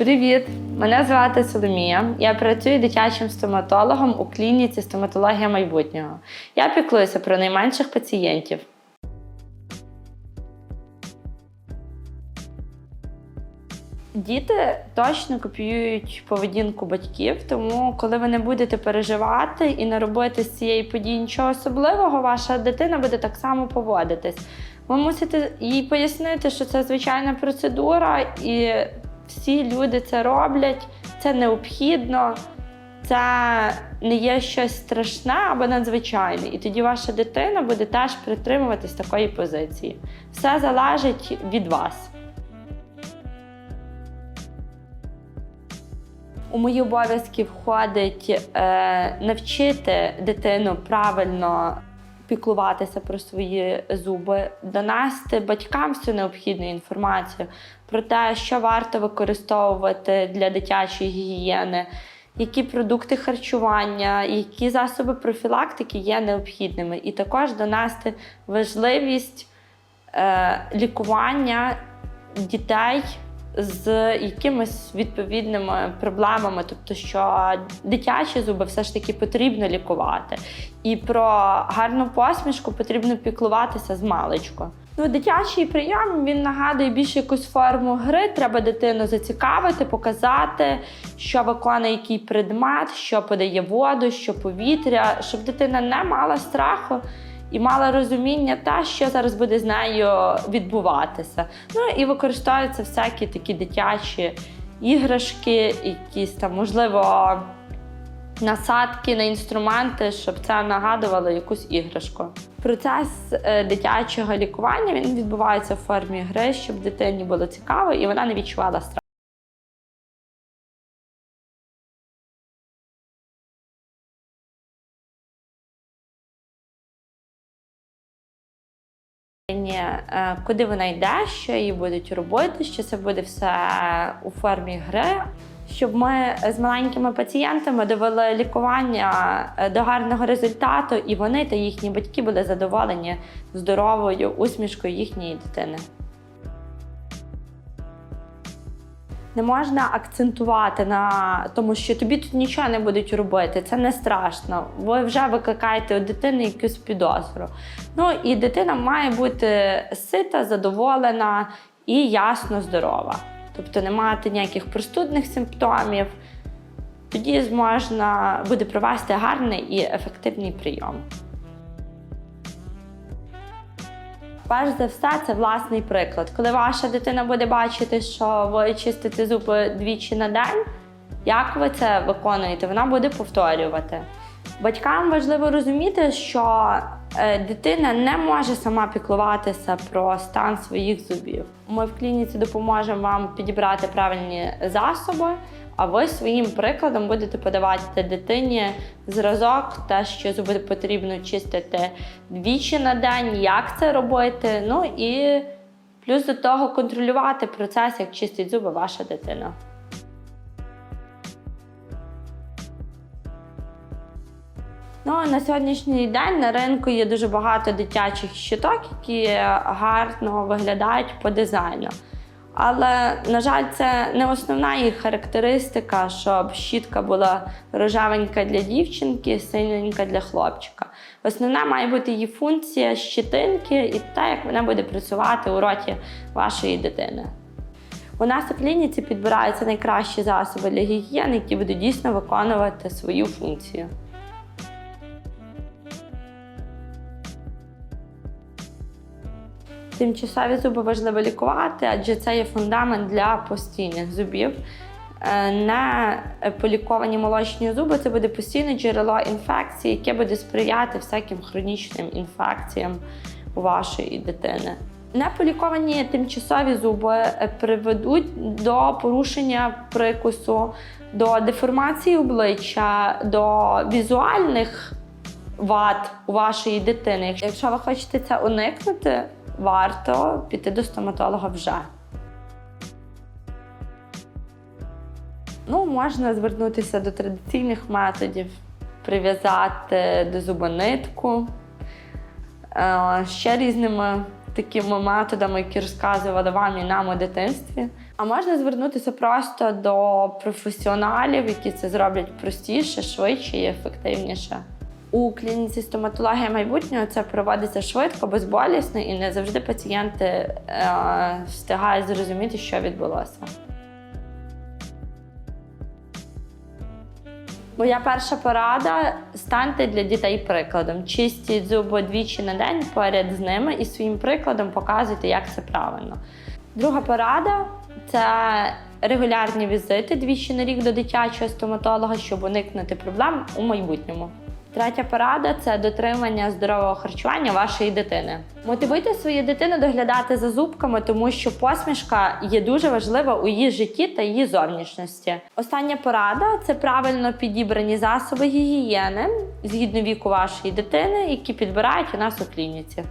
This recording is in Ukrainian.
Привіт! Мене звати Соломія. Я працюю дитячим стоматологом у клініці стоматологія майбутнього. Я піклуюся про найменших пацієнтів. Діти точно копіюють поведінку батьків, тому коли ви не будете переживати і не робити з цієї події нічого особливого, ваша дитина буде так само поводитись. Ви мусите їй пояснити, що це звичайна процедура, і всі люди це роблять, це необхідно, це не є щось страшне або надзвичайне. І тоді ваша дитина буде теж притримуватись такої позиції. Все залежить від вас. У мої обов'язки входить е, навчити дитину правильно піклуватися про свої зуби, донести батькам всю необхідну інформацію про те, що варто використовувати для дитячої гігієни, які продукти харчування, які засоби профілактики є необхідними, і також донести важливість е, лікування дітей з якимись відповідними проблемами, тобто, що дитячі зуби все ж таки потрібно лікувати, і про гарну посмішку потрібно піклуватися з маличку. Ну, дитячий прийом він нагадує більше якусь форму гри. Треба дитину зацікавити, показати, що виконує який предмет, що подає воду, що повітря, щоб дитина не мала страху і мала розуміння те, що зараз буде з нею відбуватися. Ну і використовуються всякі такі дитячі іграшки, якісь там, можливо, насадки на інструменти, щоб це нагадувало якусь іграшку. Процес е, дитячого лікування він відбувається в формі гри, щоб дитині було цікаво і вона не відчувала страху. Куди вона йде, що її будуть робити, що це буде все у формі гри. Щоб ми з маленькими пацієнтами довели лікування е, до гарного результату, і вони та їхні батьки були задоволені здоровою усмішкою їхньої дитини. Не можна акцентувати на тому, що тобі тут нічого не будуть робити. Це не страшно. Ви вже викликаєте у дитини якусь підозру. Ну і дитина має бути сита, задоволена і ясно здорова. Тобто не мати ніяких простудних симптомів. Тоді можна буде провести гарний і ефективний прийом. Перш за все, це власний приклад. Коли ваша дитина буде бачити, що ви чистите зуби двічі на день, як ви це виконуєте, вона буде повторювати. Батькам важливо розуміти, що е, дитина не може сама піклуватися про стан своїх зубів. Ми в клініці допоможемо вам підібрати правильні засоби, а ви своїм прикладом будете подавати дитині зразок, те, що зуби потрібно чистити двічі на день, як це робити. Ну і плюс до того контролювати процес, як чистить зуби ваша дитина. Ну, на сьогоднішній день на ринку є дуже багато дитячих щиток, які гарно виглядають по дизайну. Але, на жаль, це не основна їх характеристика, щоб щітка була рожевенька для дівчинки, синенька для хлопчика. Основна має бути її функція щитинки і те, як вона буде працювати у роті вашої дитини. У нас у клініці підбираються найкращі засоби для гігієни, які будуть дійсно виконувати свою функцію. Тимчасові зуби важливо лікувати, адже це є фундамент для постійних зубів. Не поліковані молочні зуби це буде постійне джерело інфекції, яке буде сприяти всяким хронічним інфекціям у вашої дитини. Неполіковані тимчасові зуби е, приведуть до порушення прикусу, до деформації обличчя, до візуальних вад у вашої дитини. Якщо ви хочете це уникнути, варто піти до стоматолога вже. Ну, можна звернутися до традиційних методів, прив'язати до зуба нитку, Е, ще різними такими методами, які розказували вам і нам у дитинстві. А можна звернутися просто до професіоналів, які це зроблять простіше, швидше і ефективніше. У клініці стоматологія майбутнього це проводиться швидко, безболісно, і не завжди пацієнти е, встигають зрозуміти, що відбулося. Моя перша порада станьте для дітей прикладом. Чистіть зуби двічі на день поряд з ними і своїм прикладом показуйте, як це правильно. Друга порада це регулярні візити двічі на рік до дитячого стоматолога, щоб уникнути проблем у майбутньому. Третя порада це дотримання здорового харчування вашої дитини. Мотивуйте свою дитину доглядати за зубками, тому що посмішка є дуже важлива у її житті та її зовнішності. Остання порада це правильно підібрані засоби гігієни згідно віку вашої дитини, які підбирають у нас у клініці.